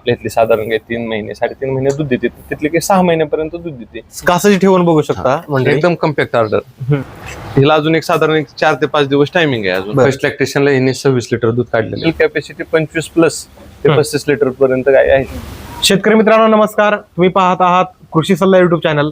आपल्या इथली साधारण गाय तीन महिने साडेतीन महिने दूध देते. तिथली काही सहा महिन्यापर्यंत दूध देते. कासाची ठेवून बघू शकता? म्हणजे? एकदम कम्पॅक्ट ऑर्डर हिला अजून एक साधारण एक चार ते पाच दिवस टायमिंग आहे अजून. फर्स्ट लॅक्टेशनला हिने सव्वीस लिटर दूध काढलेलं कॅपॅसिटी पंचवीस प्लस ते पस्तीस लिटर पर्यंत गाय आहे? शेतकरी मित्रांनो नमस्कार. तुम्ही पाहत आहात कृषी सल्ला युट्यूब चॅनल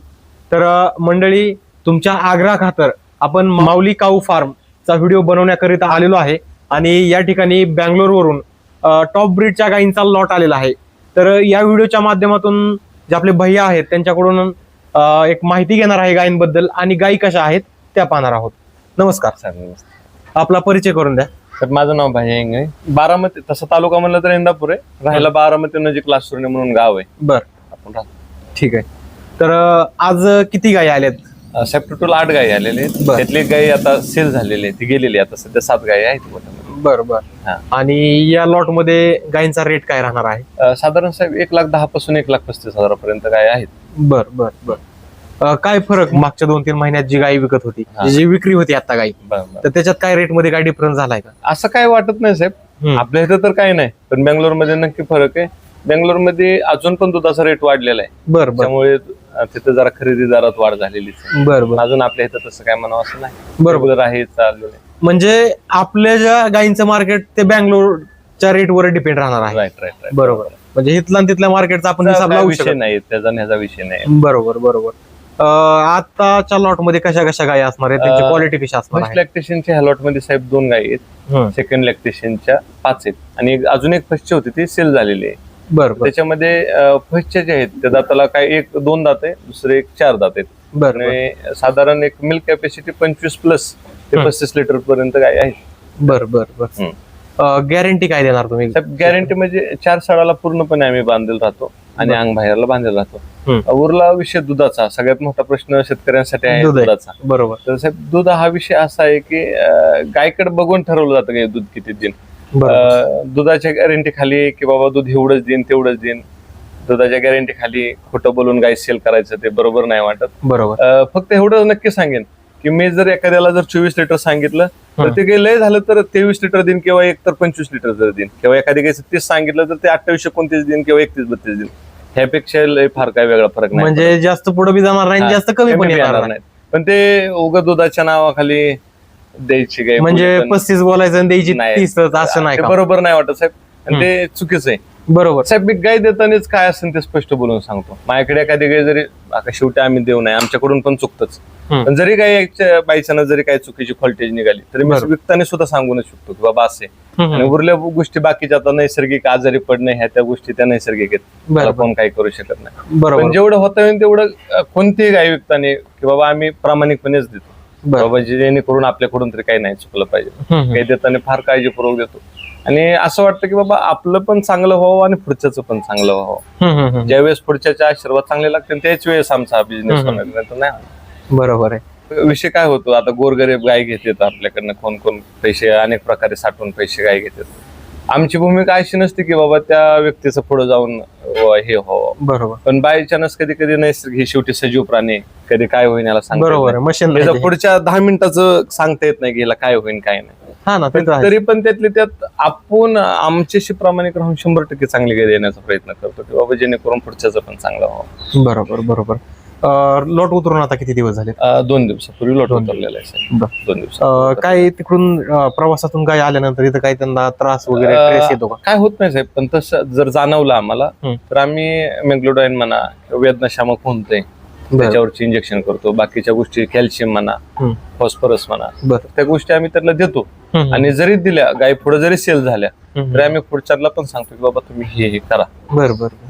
तर मंडळी तुमच्या आग्रह खातर आपण माऊली काऊ फार्म चा व्हिडिओ बनवण्याकरिता आलेलो आहे. आणि या ठिकाणी बँगलोरवरून टॉप ब्रीडच्या गायींचा लॉट आलेला आहे. तर या व्हिडिओच्या माध्यमातून जे आपले भैया आहेत त्यांच्याकडून एक माहिती घेणार आहे गायींबद्दल आणि गायी कशा आहेत त्या पाहणार आहोत. नमस्कार. चालेल. आपला परिचय करून द्या. तर माझं नाव भाई इंगळे. बारामती तसं तालुका म्हणलं तर इंदापूर आहे. राहायला बारामती नजीक लासुर्णे म्हणून गाव आहे. बर. आपण राहतो. ठीक आहे. तर आज किती गायी आल्यात सेप्ट टोटल आठ गायी आलेले. त्यातली गायी आता सेल झालेली आहे. ती गेलेली. आता सध्या सात गायी आहेत. बर बर. हा. आणि या लॉटमध्ये गायींचा रेट काय राहणार आहे? अं, साधारण साहेब एक लाख दहा पासून एक लाख पस्तीस हजारापर्यंत गाय आहेत. बर बर बर. अ, काय फरक मागच्या दोन तीन महिन्यात जी गाय विकत होती हा. जी विक्री होती आता बरं, बरं. तर त्याच्यात काय रेटमध्ये काय डिफरन्स झालाय का? असं काय वाटत नाही साहेब. हम्म. आपल्या इथं तर काही नाही पण बेंगलोरमध्ये नक्की फरक आहे. बेंगलोरमध्ये अजून पण दुधाचा रेट वाढलेला आहे. बर बर. त्यामुळे अं, तिथं जरा खरेदीदारात वाढ झालेली आहे. बर बर. अजून आपल्या इथं तसं काय म्हणावं असं नाही. बरोबर आहे चाललेलं आहे. म्हणजे आपल्या ज्या गायींचं मार्केट ते बँगलोरच्या रेटवर डिपेंड राहणार आहे. राईट राईट राईट बरोबर. म्हणजे इथला आणि तिथल्या मार्केटचा आपण हिसाब लावू विषय शकतो नाही त्याचा ह्याचा विषय नाही. बरोबर बरोबर. अ, आताच्या लॉटमध्ये कशा कशा गायी असणार आहेत? त्यांची अ, क्वालिटी कशी असणार फर्स्ट आहे? लॅक्टेशनच्या ह्या लॉटमध्ये साहेब दोन गायी आहेत. सेकंड लॅक्टेशनच्या पाच आहेत. आणि एक- अजून एक फर्स्टची होती ती सेल झालेली आहे. बर बर त्याच्यामध्ये फर्स्टचे जे आहेत त्या दाताला काय एक दोन दात आहे दुसरे एक चार दात आहेत. आणि साधारण एक मिल्क कॅपॅसिटी पंचवीस प्लस ते. पस्तीस लिटर पर्यंत गाय आहेत बर बर बर. गॅरंटी काय देणार तुम्ही? गॅरंटी म्हणजे चार साडाला पूर्णपणे आम्ही बांधेल राहतो आणि. अंग बाहेरला बांधेल राहतो. उरला विषय दुधाचा सगळ्यात मोठा प्रश्न शेतकऱ्यांसाठी आहे दूध आहे. दुधाचा. बरोबर. तर साहेब दूध हा विषय असा आहे की गायकडे बघून ठरवलं जातं की दूध किती देईन. दुधाच्या गॅरंटी खाली की बाबा दूध एवढंच देईन तेवढंच देईन. दुधाच्या गॅरंटी खाली खोटं बोलून गाय सेल करायचं ते बरोबर नाही वाटत. बरोबर. फक्त एवढं नक्की सांगेन की मी जर एखाद्याला जर चोवीस लिटर सांगितलं तर. ते काही लय झालं तर तेवीस लिटर देईन किंवा एक तर पंचवीस लिटर जर देईन. किंवा एखादी काही तीस सांगितलं तर ते अठ्ठावीस एकोणतीस देईन किंवा एकतीस बत्तीस देईन. ह्यापेक्षा लय फार काय वेगळा फरक नाही म्हणजे जास्त पुढे बी जाणार नाही जास्त कमी पण येणार नाही. पण ते उग दुधाच्या नावाखाली द्यायची काय म्हणजे पस्तीस बोलायचं आणि द्यायची नाही. असं नाही बरोबर नाही वाटत साहेब. आणि ते चुकीचं आहे. बरोबर. साहेब मी गाय देतानाच काय असेल ते स्पष्ट बोलून सांगतो. माझ्याकडे एखादी गाय जरी आता शेवटी आम्ही देऊ नये आमच्याकडून पण चुकतच. पण जरी काही बायच्यानं जरी काही चुकीची फॉल्टेज निघाली तरी मी. विकताना सुद्धा सांगूनच शकतो की बाबा असे. आणि उरल्या गोष्टी बाकीच्या आता नैसर्गिक आजारी पडणे ह्या त्या गोष्टी त्या नैसर्गिक आहेत. कोण काही करू शकत नाही. पण बरोबर जेवढं होता येईल तेवढं कोणतीही गाय विकताना की बाबा आम्ही प्रामाणिकपणेच देतो. बाबा जेणेकरून आपल्याकडून तरी काही नाही चुकलं पाहिजे. काही देताना फार काळजीपूर्वक देतो आणि असं वाटतं की बाबा आपलं पण चांगलं व्हावं आणि पुढच्याचं पण चांगलं व्हावं हम्म. ज्यावेळेस पुढच्याचे आशीर्वाद चांगले लागतील त्याच वेळेस आमचा हा बिझनेस. होणार नाही बरोबर आहे. विषय काय होतो आता गोरगरीब गाय घेतात आपल्याकडनं कोण कोण पैसे अनेक प्रकारे साठवून पैसे गाय घेतात आमची भूमिका अशी नसते की बाबा त्या व्यक्तीचं पुढे जाऊन हे व्हावं बरोबर पण बाय चान्स कधी कधी नैसर्गिक हे शेवटी सजीव प्राणी. कधी काय होईल याला येत बरोबर पुढच्या दहा मिनिटाचं सांगता येत नाही की याला काय होईल काय नाही हा ना ते तर आहे. तरी पण त्यातले त्यात आपण आमच्याशी प्रामाणिक राहून शंभर टक्के चांगली गाय देण्याचा प्रयत्न करतो की बाबा जेणेकरून पुढच्याचं पण चांगलं व्हावं बरोबर बरोबर लॉट उतरून आता किती दिवस झाले अं, दोन दिवसापूर्वी लॉट दोन उतरलेला आहे साहेब. बरं. दोन दिवस अं, काय तिकडून अं, प्रवासातून गाय आल्यानंतर इथं काही त्यांना त्रास वगैरे अं, ट्रेस येतो का काय होत नाही साहेब पण तसं जर जाणवलं आम्हाला. तर आम्ही मेग्लोडाईन म्हणा किंवा वेदनाशामक होते बरं. त्याच्यावरची इंजेक्शन करतो बाकीच्या गोष्टी कॅल्शियम म्हणा. फॉस्फरस म्हणा बरं त्या गोष्टी आम्ही त्याला देतो आणि जरी दिल्या गाय पुढे जरी सेल झाल्या. तरी आम्ही पुढच्याला पण सांगतो की बाबा तुम्ही हे हे करा. बरं बरं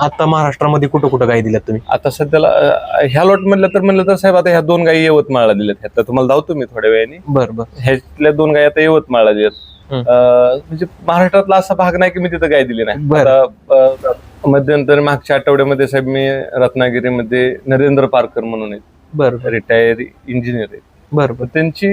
आता महाराष्ट्रामध्ये कुठं कुठं गाय दिल्यात तुम्ही? आता सध्याला अं, ह्या लॉट म्हणलं तर म्हणलं तर साहेब आता ह्या दोन गायी यवतमाळला दिल्यात. ह्यातल्या तुम्हाला धावतो मी थोड्या वेळाने. बरं बरं. ह्यातल्या दोन गायी आता यवतमाळला दिल्यात. अं, म्हणजे महाराष्ट्रातला असा भाग नाही की मी तिथं गाय दिली नाही. बरं. आता अं, मध्यंतरी मागच्या आठवड्यामध्ये साहेब मी रत्नागिरीमध्ये नरेंद्र पारकर म्हणून आहेत बरं बरं. रिटायर इंजिनियर आहेत बरं तर त्यांची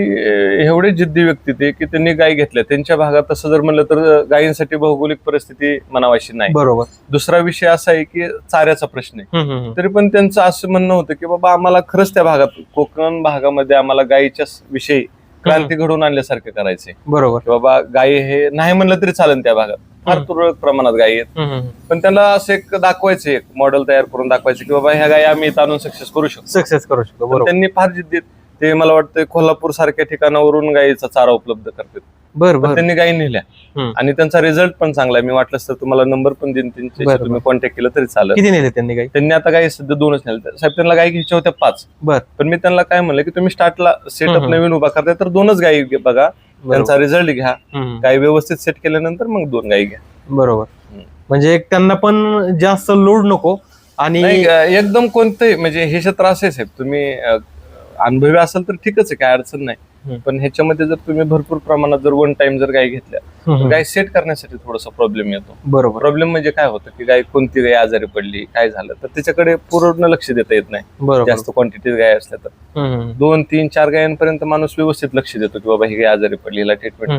एवढी जिद्दी व्यक्ती ते की त्यांनी गाय घेतल्या. त्यांच्या भागात तसं जर म्हणलं तर गायींसाठी भौगोलिक परिस्थिती म्हणावाशी नाही. बरोबर. दुसरा विषय असा आहे की चाऱ्याचा प्रश्न आहे. तरी पण त्यांचं असं म्हणणं होतं की बाबा आम्हाला खरंच त्या भागात कोकण भागामध्ये आम्हाला गायीच्या विषयी क्रांती घडवून आणल्यासारखं करायचंय. बरोबर. की बाबा गायी हे नाही म्हणलं तरी चालेल त्या भागात. फार. तुरळक प्रमाणात गायी आहेत. पण त्यांना असं एक दाखवायचं एक मॉडेल तयार करून दाखवायचं की बाबा ह्या गायी आम्ही इथं आणून सक्सेस करू शकतो. सक्सेस करू शकतो बरोबर. त्यांनी फार जिद्दीत ते मला वाटतं कोल्हापूर सारख्या ठिकाणावरून गायीचा चारा उपलब्ध करतात. बर पण बर. त्यांनी गायी नेल्या. हम्म. आणि त्यांचा रिझल्ट पण चांगला आहे. मी वाटलंच तर तुम्हाला नंबर पण देईन बरं, तुम्ही कॉन्टॅक्ट केलं तरी चालेल. किती नेले त्यांनी काही त्यांनी आता गायी सध्या दोनच नेल्या. साहेब त्यांना गायी घ्यायच्या होत्या पाच. बर. पण मी त्यांना काय म्हणलं की तुम्ही स्टार्टला सेटअप हम्म. नवीन उभा करताय तर दोनच गायी घे- बघा. बरोबर. त्यांचा रिझल्ट घ्या. गायी व्यवस्थित सेट केल्यानंतर मग दोन गायी घ्या. बरोबर. हम्म. म्हणजे एक त्यांना पण जास्त लोड नको आणि नाही अं, एकदम कोणतंही म्हणजे हे क्षेत्र असेच आहे तुम्ही अं, अनुभवी असाल तर ठीकच आहे काय अडचण. नाही. पण ह्याच्यामध्ये जर तुम्ही भरपूर प्रमाणात जर वन टाइम जर गाय घेतल्या तर. गाय सेट करण्यासाठी थोडासा प्रॉब्लेम येतो. बरोबर. प्रॉब्लेम म्हणजे काय होतं की गाय कोणती गाय आजारी पडली काय झालं तर त्याच्याकडे पूर्ण लक्ष देता येत नाही. जास्त क्वांटिटीत गाय असल्या तर. दोन तीन चार गायांपर्यंत माणूस व्यवस्थित लक्ष देतो की बाबा ही गाय आजारी पडली हिला ट्रीटमेंट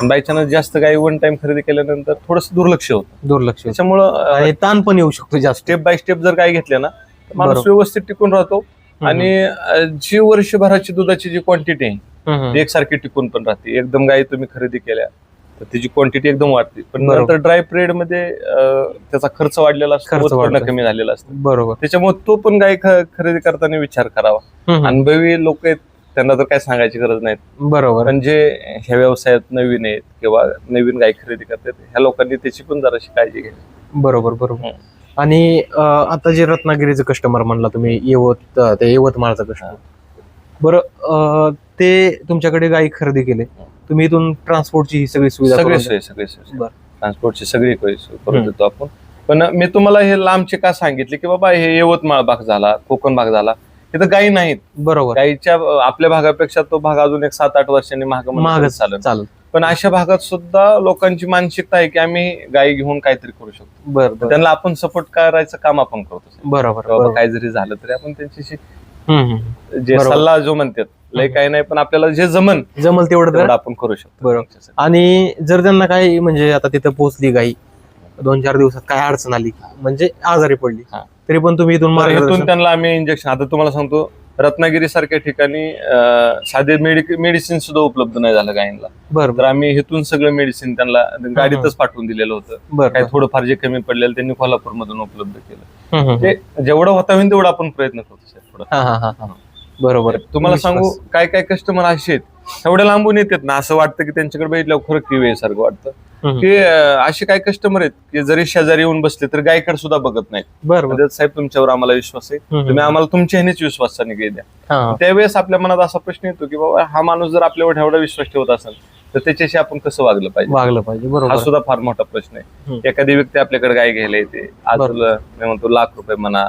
पण बायचान्स जास्त गाय वन टाइम खरेदी केल्यानंतर थोडस दुर्लक्ष होतं. दुर्लक्ष. त्याच्यामुळं ताण पण येऊ शकतो जास्त. स्टेप बाय स्टेप जर गाय घेतल्या ना तर माणूस. व्यवस्थित टिकून राहतो. आणि जी वर्षभराची दुधाची जी क्वांटिटी आहे. ती एकसारखी टिकून पण राहते. एकदम गाय तुम्ही खरेदी केल्या तर त्याची क्वांटिटी एकदम वाढते. पण. नंतर ड्राय पिरियडमध्ये त्याचा खर्च वाढलेला असतो खर्च उत्पन्न. कमी झालेला असतं. बरोबर. त्याच्यामुळे तो पण गाय खरेदी करताना विचार करावा. अनुभवी लोक आहेत त्यांना तर काय सांगायची गरज नाही. बरोबर. पण जे ह्या व्यवसायात नवीन आहेत किंवा नवीन गाय खरेदी करतात ह्या लोकांनी त्याची पण जराशी काळजी घ्यावी. बरोबर बरोबर. आणि आता जे रत्नागिरीचं कस्टमर म्हणला तुम्ही यवत ते यवतमाळचं कस्टमर बरं ते तुमच्याकडे गाई खरेदी केले. तुम्ही इथून ट्रान्सपोर्टची ही सगळी सुविधा सगळे करून सोय सगळे सोय. बरं. ट्रान्सपोर्टची सगळी सोय करून हम्म. देतो आपण. पण मी तुम्हाला हे लांबचे का सांगितले की बाबा हे यवतमाळ भाग झाला कोकण भाग झाला तिथं गायी नाहीत. द्या. बरोबर. गायीच्या अं, आपल्या भागापेक्षा तो भाग अजून एक सात आठ वर्षांनी महाग महागच चालेल चालेल पण अशा भागात सुद्धा लोकांची मानसिकता आहे की आम्ही गायी घेऊन काहीतरी करू शकतो बर बर त्यांना आपण सपोर्ट करायचं काम आपण करतो बरोबर बाबा बरोबर. काय जरी झालं तरी आपण त्यांच्याशी हम्म, हम्म. जे बरोबर. सल्ला जो म्हणतात लय. काही नाही पण आपल्याला जे जमन जमल तेवढं तेवढं तर आपण करू शकतो बरोबर. त्यांच्यासाठी. आणि जर त्यांना काही म्हणजे आता तिथं पोहोचली गाई दोन चार दिवसात काय अडचण आली म्हणजे आजारी पडली हा. तरी पण तुम्ही इथून तर इथून मार्गदर्शन त्यांना आम्ही इंजेक्शन आता तुम्हाला सांगतो रत्नागिरी सारख्या ठिकाणी साधे मेडिसिन सुद्धा उपलब्ध नाही झालं गायींना बर तर आम्ही इथून सगळं मेडिसिन त्यांना गाडीतच पाठवून दिलेलं होतं बर काय थोडंफार जे कमी पडलेलं त्यांनी कोल्हापूर मधून उपलब्ध केलं हम्म, हम्म. ते जेवढं होता होईल तेवढं आपण प्रयत्न करतो साहेब, थोडं. हा हा हा हा बरोबर तुम्हाला विश्वास. सांगू काय काय कस्टमर असे आहेत एवढ्या लांबून येतात ना असं वाटतं की त्यांच्याकडे बघितल्यावर खरं किवे सारखं वाटतं. की असे काय कस्टमर आहेत की जरी शेजारी येऊन बसले तर गायकडे सुद्धा बघत नाहीत बर बर म्हणजे साहेब तुमच्यावर आम्हाला विश्वास आहे. तुम्ही आम्हाला तुमच्या ह्यानेच विश्वासाने घे द्या हा. त्यावेळेस आपल्या मनात असा प्रश्न येतो की बाबा हा माणूस जर आपल्यावर एवढा विश्वास ठेवत असेल तर त्याच्याशी आपण कसं वागलं पाहिजे वागलं पाहिजे हा बरोबर सुद्धा फार मोठा प्रश्न आहे. एखादी व्यक्ती आपल्याकडे गाय घ्यायला येते आज बरोबर. तुला मी म्हणतो लाख रुपये म्हणा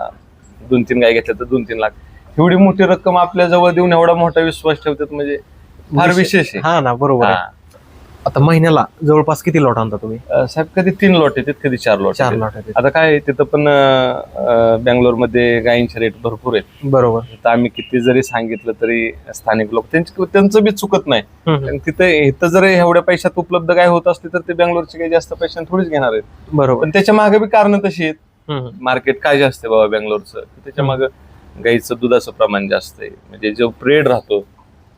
दोन तीन गाय घेतल्या तर दोन तीन लाख एवढी मोठी रक्कम आपल्या जवळ देऊन एवढा मोठा विश्वास ठेवतात म्हणजे फार विशेष- विशेष आहे हा ना बरोबर आहे. हा. आता महिन्याला जवळपास किती लॉट आणता तुम्ही? साहेब कधी तीन लॉट येतात कधी चार लॉट चार येतात. लॉट आहेत आता काय तिथं पण बँगलोरमध्ये गायींचे रेट भरपूर आहेत. बरोबर. तर आम्ही किती जरी सांगितलं तरी स्थानिक लोक त्यांची त्यांचं बी चुकत नाही. तिथे इथं जर एवढ्या पैशात उपलब्ध काय होत असते तर ते बँगलोरचे काही जास्त पैशाने थोडीच घेणार आहेत. बरोबर. पण त्याच्यामागे बी कारण तशी आहेत. मार्केट काय जास्त आहे बाबा बँगलोरचं? त्याच्यामागे गाईचं दुधाचं प्रमाण जास्त आहे. म्हणजे जो प्रेड राहतो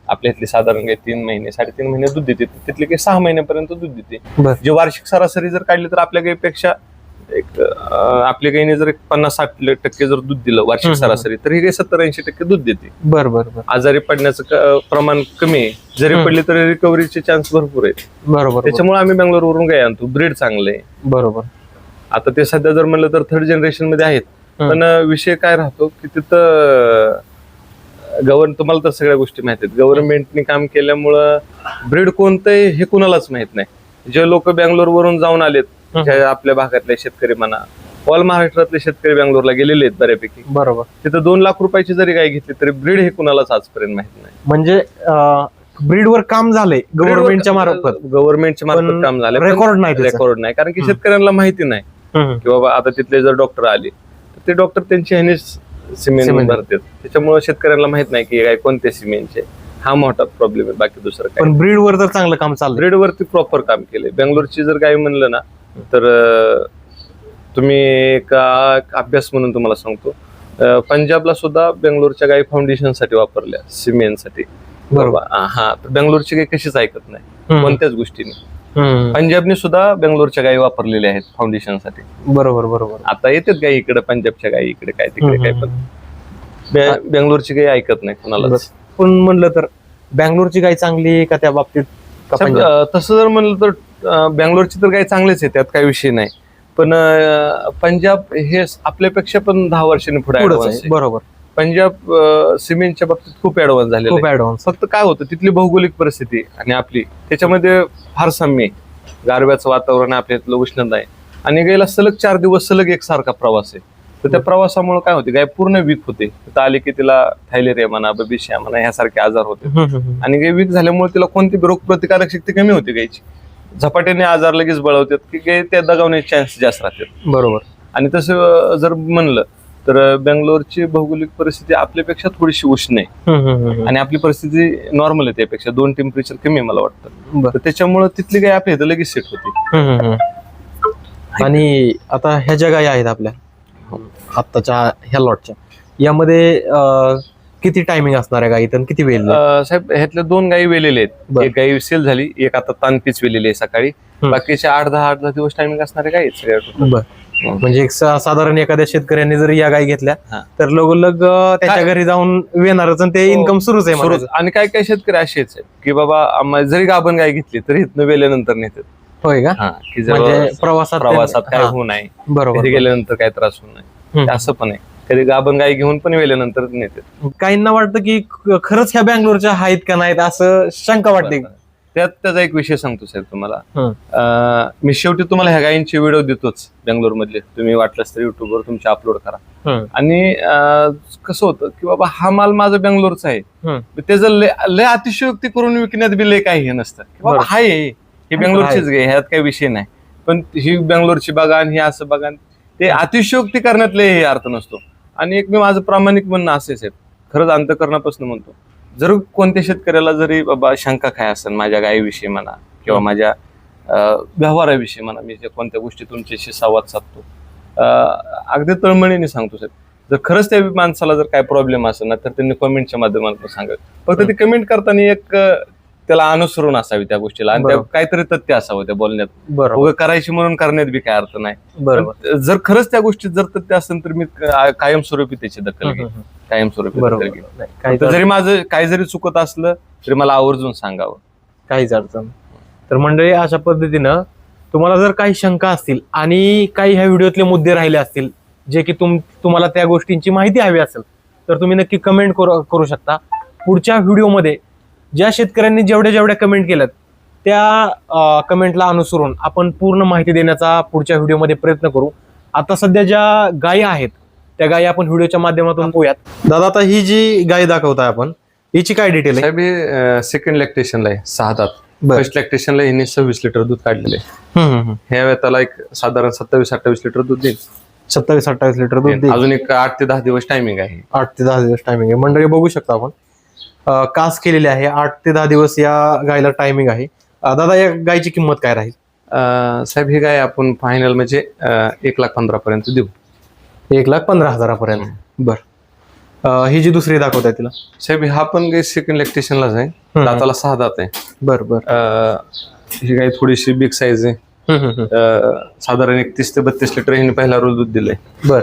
आपल्या इथली साधारण गाय तीन महिने साडेतीन महिने दूध देते. तिथली काही सहा महिन्यापर्यंत दूध देते. जे वार्षिक सरासरी जर काढली तर आपल्या गाईपेक्षा एक आपल्या गाईने जर एक पन्नास साठ टक्के जर दूध दिलं वार्षिक. सरासरी तर ही गाय सत्तर ऐंशी टक्के दूध देते. बर बर बर. आजारी पडण्याचं प्रमाण कमी आहे. जरी. पडली तरी रिकव्हरीचे चान्स भरपूर आहेत. बरोबर बरोबर. त्याच्यामुळे आम्ही बँगलोरवरून गाय आणतो. ब्रीड चांगलं आहे. बरोबर. आता ते सध्या जर म्हणलं तर थर्ड जनरेशनमध्ये आहेत. पण विषय काय राहतो की तिथं गव्हर्न तुम्हाला तर सगळ्या गोष्टी माहीत आहेत. गव्हर्नमेंटने काम केल्यामुळं ब्रीड कोणतं आहे हे कुणालाच माहीत नाही. जे लोक बँगलोर वरून जाऊन आलेत आपल्या भागातले शेतकरी म्हणा ऑल महाराष्ट्रातले शेतकरी बँगलोरला गेलेले आहेत बऱ्यापैकी. बरोबर. तिथं दोन लाख रुपयाची जरी गाय घेतली तरी ब्रीड हे कुणालाच आजपर्यंत माहीत नाही. म्हणजे ब्रीडवर काम झालंय गव्हर्नमेंटच्या मार्फत. गव्हर्नमेंटच्या मार्फत काम झालं रेकॉर्ड नाही त्याचं. रेकॉर्ड नाही. कारण की. शेतकऱ्यांना माहिती नाही. की बाबा आता तिथले जर डॉक्टर आले तर ते डॉक्टर त्यांच्या ह्यानेच सिमेंट. भरतात. त्याच्यामुळे शेतकऱ्यांना माहीत नाही की काय कोणते सिमेंटचे. हा मोठा प्रॉब्लेम आहे बाकी दुसरं काय पण ब्रीडवर तर चांगलं काम चाललंय. ब्रेड वरती प्रॉपर काम केलंय. बेंगलोरची जर काय म्हणलं ना तर तुम्ही एक अभ्यास म्हणून तुम्हाला सांगतो. पंजाबला सुद्धा बेंगलोरच्या गाई फाउंडेशनसाठी वापरल्या सिमेंटसाठी. बरोबर. हा तर बेंगलोरची गाय कशीच ऐकत नाही कोणत्याच गोष्टीने. पंजाबने सुद्धा बेंगलोरच्या गायी वापरलेल्या आहेत फाउंडेशनसाठी. बरोबर बरोबर. आता येतात गाई इकडे पंजाबच्या गायी इकडे काय तिकडे काय पण. बेंगलोरची गाई ऐकत नाही कोणाला. पण म्हणलं तर बँगलोरची गाय चांगली आहे का त्या बाबतीत? तसं जर म्हणलं तर बेंगलोरची तर काही चांगलेच आहे त्यात काही विषय नाही. पण पंजाब हे आपल्यापेक्षा पण दहा वर्षांनी पुढे. बरोबर. पंजाब सिमेंटच्या बाबतीत खूप ऍडव्हान्स झालेलं खूप ऍडव्हान्स फक्त काय होतं तिथली भौगोलिक परिस्थिती आणि आपली त्याच्यामध्ये फार साम्य गारव्याचं वातावरण आपल्या इथलं उष्णता आहे. आणि गायला सलग चार दिवस सलग एकसारखा प्रवास आहे. तर त्या प्रवासामुळे काय होते गाय पूर्ण वीक होते. तिथं आली की तिला थायलेरिया म्हणा बबिशिया म्हणा ह्यासारखे आजार होते. आणि गाय वीक झाल्यामुळे तिला कोणती रोग प्रतिकारक शक्ती कमी होते गायची? झपाट्याने आजार लगेच बळवतात की गाय त्या दगावण्याचे चान्स जास्त राहतात. बरोबर. आणि तसं जर म्हणलं तर बेंगलोरची भौगोलिक परिस्थिती आपल्यापेक्षा थोडीशी उष्ण आहे. आणि आपली परिस्थिती नॉर्मल आहे त्यापेक्षा दोन टेम्परेचर कमी आहे मला वाटतं बरं. तर त्याच्यामुळे तिथली गाय आपल्या इथं लगेच सेट होती. आणि आता ह्या ज्या गायी आहेत आपल्या आत्ताच्या ह्या लॉटच्या यामध्ये किती टायमिंग असणार आहे गाई तर किती वेळ साहेब ह्यातल्या दोन गायी वेलेले आहेत. एक गायी सेल झाली एक आता तानपीच वेलेली आहे सकाळी. बाकीचे आठ दहा आठ दहा दिवस टायमिंग असणारे गायी आहेत सगळ्या म्हणजे एक सा- साधारण एखाद्या शेतकऱ्यांनी जर या गायी घेतल्या हा. तर लगोलग अं, त्याच्या घरी जाऊन येणारच आणि ते हो. इन्कम सुरूच आहे. म्हणायचं. आणि काय काय शेतकरी असेच आहेत की बाबा आम्हाला जरी गाभण गाय घेतली तरी इथनं वेल्यानंतर नेतात. होय का? हा की म्हणजे प्रवासात प्रवासात काय हा, होऊ नये. बरोबर घरी गेल्यानंतर काय त्रास होऊ नये. हम्म. असं पण आहे. कधी गाभण गाय घेऊन पण वेल्यानंतर नेतात. काहींना वाटतं की ख- खरंच ह्या बँगलोरच्या आहेत का नाहीत असं शंका वाटते. त्यात त्याचा एक विषय सांगतो साहेब तुम्हाला. अं, मी शेवटी तुम्हाला ह्या गायींचे व्हिडिओ देतोच बेंगलोर मधले तुम्ही वाटलंच तर युट्यूबवर तुमचे अपलोड करा. आणि अं, कसं होतं की बाबा हा माल माझा बेंगलोरचा आहे. हम्म. त्याचं लय लय अतिशयोक्ती करून विकण्यात बी लय काही हे नसतं. की बाबा. हाय ही. बेंगलोरचीच गे ह्यात काही विषय नाही. पण ही बेंगलोरची बागान ही असं बागान ते अतिशयोक्ती करण्यात लय हे अर्थ नसतो. आणि एक मी माझं प्रामाणिक म्हणणं असेच आहे खरंच अंतकरणापासून म्हणतो. जर कोणत्या शेतकऱ्याला जरी बाबा शंका काय असेल माझ्या गायीविषयी म्हणा किंवा माझ्या व्यवहाराविषयी म्हणा मी कोणत्या गोष्टी तुमच्याशी संवाद साधतो अगदी तळमळीने सांगतो साहेब. जर खरंच त्या माणसाला जर काय प्रॉब्लेम असेल ना तर त्यांनी कमेंटच्या माध्यमातून सांगावे फक्त ती कमेंट करताना एक त्याला अनुसरून असावी त्या गोष्टीला. आणि त्या बरोबर. काहीतरी तथ्य असावं त्या बोलण्यात. बरोबर. उगा करायची म्हणून करण्यात बी काय अर्थ नाही. बरोबर. पण जर खरंच त्या गोष्टीत जर तथ्य असेल तर मी का- कायमस्वरूपी त्याची दखल घेईन. हम्म, कायमस्वरूपी बरोबर. दखल घेईन. नाही, काहीच तर जरी माझं काही जरी चुकत असलं तरी मला आवर्जून सांगावं. काहीच अडचण नाही. तर मंडळी अशा पद्धतीनं तुम्हाला जर काही शंका असतील आणि काही ह्या व्हिडिओतले मुद्दे राहिले असतील जे की तुम तुम्हाला त्या गोष्टींची माहिती हवी असेल तर तुम्ही नक्की कमेंट करू करू शकता. पुढच्या व्हिडिओमध्ये ज्या शेतकऱ्यांनी जेवढ्या जेवढ्या कमेंट केल्यात त्या कमेंटला अनुसरून आपण पूर्ण माहिती देण्याचा पुढच्या व्हिडिओमध्ये प्रयत्न करू. आता सध्या ज्या गायी आहेत त्या गायी आपण व्हिडिओच्या माध्यमातून पाहूयात. दादा आता ही जी गाय दाखवताय आपण हिची काय डिटेल आहे? सेकंड लॅक्टेशनला आहे सहा दात. फर्स्ट लॅक्टेशनला हिने सव्वीस लिटर दूध काढलेलं. ह्या वेळेला एक साधारण सत्तावीस अठ्ठावीस लिटर दूध देईल. सत्तावीस अठ्ठावीस लिटर दूध. अजून एक आठ ते दहा दिवस टायमिंग आहे. आठ ते दहा दिवस टायमिंग आहे. मंडळी बघू शकता आपण. कास केलेले आहे. आठ ते दहा दिवस या गायला टायमिंग आहे. दादा या गायची किंमत काय राहील? साहेब ही गाय आपण फायनल म्हणजे एक लाख पंधरा पर्यंत देऊ. एक लाख पंधरा हजारापर्यंत. बर. अं, ही जी दुसरी दाखवताय तिला? साहेब हा पण गाय सेकंड लॅक्टेशनलाच आहे. दाताला सहा दात आहे. बर बर. अं, ही गाय थोडीशी बिग साईज आहे. साधारण एकतीस ते बत्तीस लिटर हिने पहिला रोज दूध दिलंय. बर.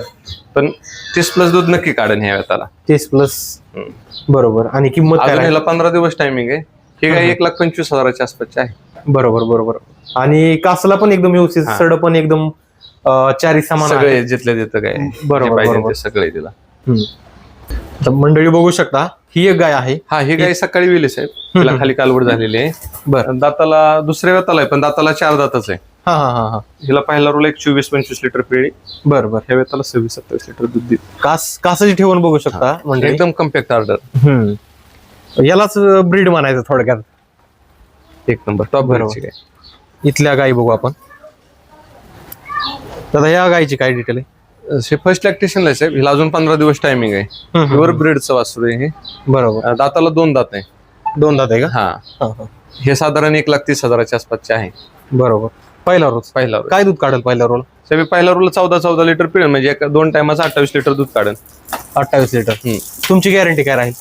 पण तीस प्लस दूध नक्की काढन ह्या वेळेला. तीस प्लस. बरोबर. आणि किंमत काय अजून ह्याला पंधरा दिवस टायमिंग आहे. ही गाय एक लाख पंचवीस हजाराच्या आसपासची आहे. बरोबर बरोबर. आणि कासला पण एकदम व्यवस्थित. सड पण एकदम चारी समान. सगळे जिथले तिथं काय बरोबर, सगळे तिला. तर मंडळी बघू शकता ही एक गाय आहे. हा ही गाय सकाळी विली साहेब. तिला खाली कालवड झालेली आहे. बर. दाताला दुसऱ्या वेताला आहे पण दाताला चार दातच आहे. हा हा हा हा. हिला पहिला रोल एक चोवीस पंचवीस लिटर पिळी. बर बर. ह्या वेताला सव्वीस सत्तावीस लिटर दूध देईल कास कासाची ठेवून बघू शकता म्हणजे? एकदम कम्पॅक्ट ऑर्डर हम्म. यालाच ब्रीड म्हणायचं थोडक्यात. एक नंबर टॉप बरोबर. इथल्या गायी बघू आपण. दादा या गायची काय डिटेल आहे? फर्स्ट लॅक्टेशनला आहे साहेब. हिला अजून पंधरा दिवस टायमिंग आहे. प्युअर ब्रीडचं वासरू आहे हे. बरोबर. अं, दाताला दोन दात आहे. दोन दात आहे का? हा. हा, हा. हे साधारण एक लाख तीस हजाराच्या आसपासचे आहे. बरोबर. पहिला रोज. पहिला रोल काय दूध काढेल पहिला रोल? साहेब पहिला रोल चौदा चौदा लिटर पिळेल म्हणजे एका दोन टायमाचं अठ्ठावीस लिटर दूध काढेल अठ्ठावीस लिटर. तुमची गॅरंटी काय राहील?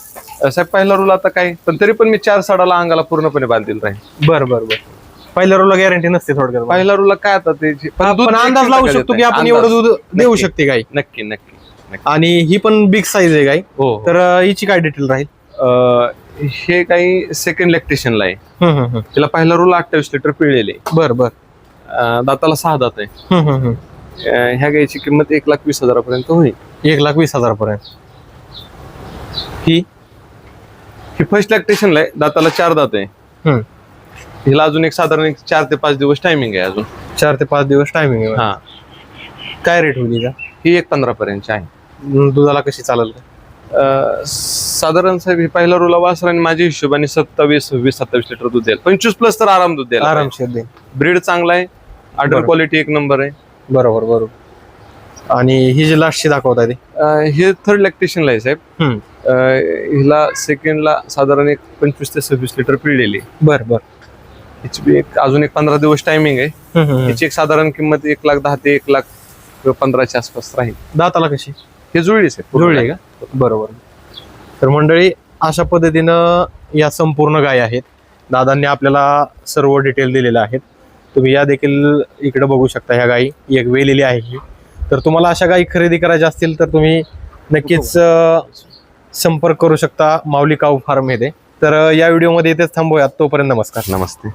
साहेब पहिला रोल आता काय पण तरी पण मी चार साडाला अंगाला पूर्णपणे बांधील राहील बर बर बर. पहिल्या रोला गॅरंटी नसते थोडक्यात पहिला रुला काय आता ते जे- पण दूध आपण अंदाज लावू शकतो की. आपण अंदाज. एवढं दूध देऊ नक्की. शकते गाई नक्की नक्की नक्की. आणि ही पण बिग साईज आहे गाई हो तर अं, हिची काय डिटेल राहील? अं, हे काही सेकंड लॅक्टेशनला आहे. हम्म, हम्म, हम्म. तिला पहिला रोल अठ्ठावीस लिटर पिळलेले. बर बर. दाताला सहा दात आहे. हम्म. अं, ह्या गायची किंमत एक लाख वीस हजारापर्यंत होईल. एक लाख वीस हजार पर्यंत ही ही फर्स्ट लॅक्टेशनला आहे. दाताला चार दात आहे. हम्म. हिला अजून एक साधारण एक चार ते पाच दिवस टायमिंग आहे अजून. चार ते पाच दिवस टायमिंग आहे. हा. काय रेट होईल हिचा? ही एक पंधरा पर्यंतची आहे. दुधाला कशी चालेल? अं, साधारण साहेब ही पहिला रोला वासर आणि माझ्या हिशोबाने सत्तावीस सव्वीस सत्तावीस लिटर दूध द्याल पंचवीस प्लस तर आराम दूध द्याल आरामशीर देईल. ब्रीड चांगला आहे. ऑर्डर. क्वालिटी एक नंबर आहे. बरोबर बरोबर. आणि ही जी लास्टची दाखवत आहे अं, हे थर्ड लॅक्टेशनला आहे साहेब. हम्म. अं, हिला सेकंडला साधारण एक पंचवीस ते सव्वीस लिटर पिळलेली आहे. बर बर. हिची बी एक अजून एक पंधरा दिवस टायमिंग आहे. हम्म, हम्म. हिची एक साधारण किंमत एक लाख दहा ते एक लाख किंवा पंधराच्या आसपास राहील. दाताला कशी? हे जुळलीच आहे जुळली का? बरोबर. तर मंडळी अशा पद्धतीनं या संपूर्ण गाय आहेत. दादांनी आपल्याला सर्व डिटेल दिलेले आहेत. तुम्ही या देखील इकडे बघू शकता ह्या गायी एक वेलेली आहे ही. तर तुम्हाला अशा गायी खरेदी करायच्या असतील तर तुम्ही नक्कीच अं, संपर्क करू शकता माऊली काऊ फार्ममध्ये तर या व्हिडिओमध्ये इथेच थांबूयात. तोपर्यंत नमस्कार. नमस्ते.